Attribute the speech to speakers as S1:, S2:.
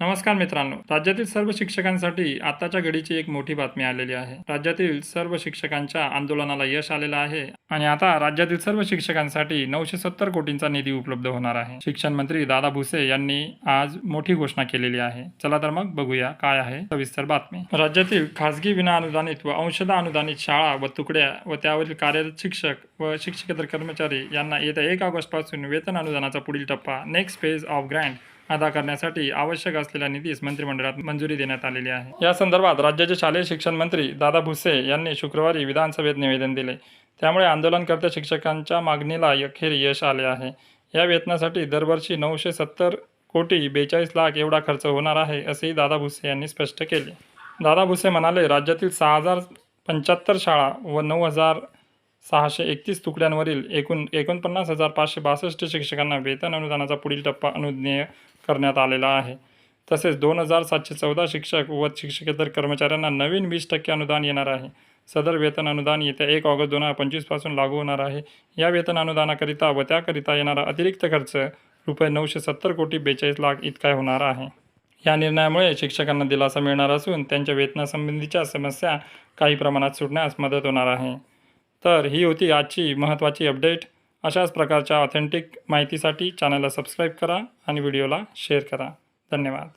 S1: नमस्कार मित्रांनो. राज्यातील सर्व शिक्षकांसाठी आताच्या घडीची एक मोठी बातमी आलेली आहे. राज्यातील सर्व शिक्षकांच्या आंदोलनाला यश आलेलं आहे आणि आता राज्यातील सर्व शिक्षकांसाठी नऊशे सत्तर कोटींचा निधी उपलब्ध होणार आहे. शिक्षण मंत्री दादा भुसे यांनी आज मोठी घोषणा केलेली आहे. चला तर मग बघूया काय आहे सविस्तर बातमी. राज्यातील खासगी विना अनुदानित व अंशदा अनुदानित शाळा व तुकड्या व त्यावरील कार्यरत शिक्षक व शिक्षकेतर कर्मचारी यांना येत्या एक ऑगस्टपासून वेतन अनुदानाचा पुढील टप्पा नेक्स्ट फेज ऑफ ग्रँड अदा करण्यासाठी आवश्यक असलेल्या निधीस मंत्रिमंडळात मंजुरी देण्यात आलेली आहे. या संदर्भात राज्याचे शालेय शिक्षण मंत्री दादा भुसे यांनी शुक्रवारी विधानसभेत निवेदन दिले. त्यामुळे आंदोलनकर्त्या शिक्षकांच्या मागणीला अखेर यश आले आहे. या वेतनासाठी दरवर्षी नऊशे सत्तर कोटी बेचाळीस लाख एवढा खर्च होणार आहे असेही दादा भुसे यांनी स्पष्ट केले. दादा भुसे म्हणाले राज्यातील सहा हजार पंच्याहत्तर शाळा व नऊ हजार सहाशे एकतीस तुकड्यांवरील एकूण एकोणपन्नास हजार पाचशे बासष्ट शिक्षकांना वेतन अनुदानाचा पुढील टप्पा अनुज्ञेय करण्यात आलेला आहे. तसेच दोन हजार सातशे चौदा शिक्षक व शिक्षकेतर कर्मचाऱ्यांना नवीन वीस टक्के अनुदान येणार आहे. सदर वेतन अनुदान येत्या एक ऑगस्ट दोन हजार पंचवीसपासून लागू होणार आहे. या वेतन अनुदानाकरिता व त्याकरिता येणारा अतिरिक्त खर्च रुपये नऊशे सत्तर कोटी बेचाळीस लाख इतका होणार आहे. या निर्णयामुळे शिक्षकांना दिलासा मिळणार असून त्यांच्या वेतनासंबंधीच्या समस्या काही प्रमाणात सुटण्यास मदत होणार आहे. तर ही होती आजची महत्त्वाची अपडेट. अशाच प्रकारच्या ऑथेंटिक माहितीसाठी चॅनलला सबस्क्राईब करा आणि व्हिडिओला शेअर करा. धन्यवाद.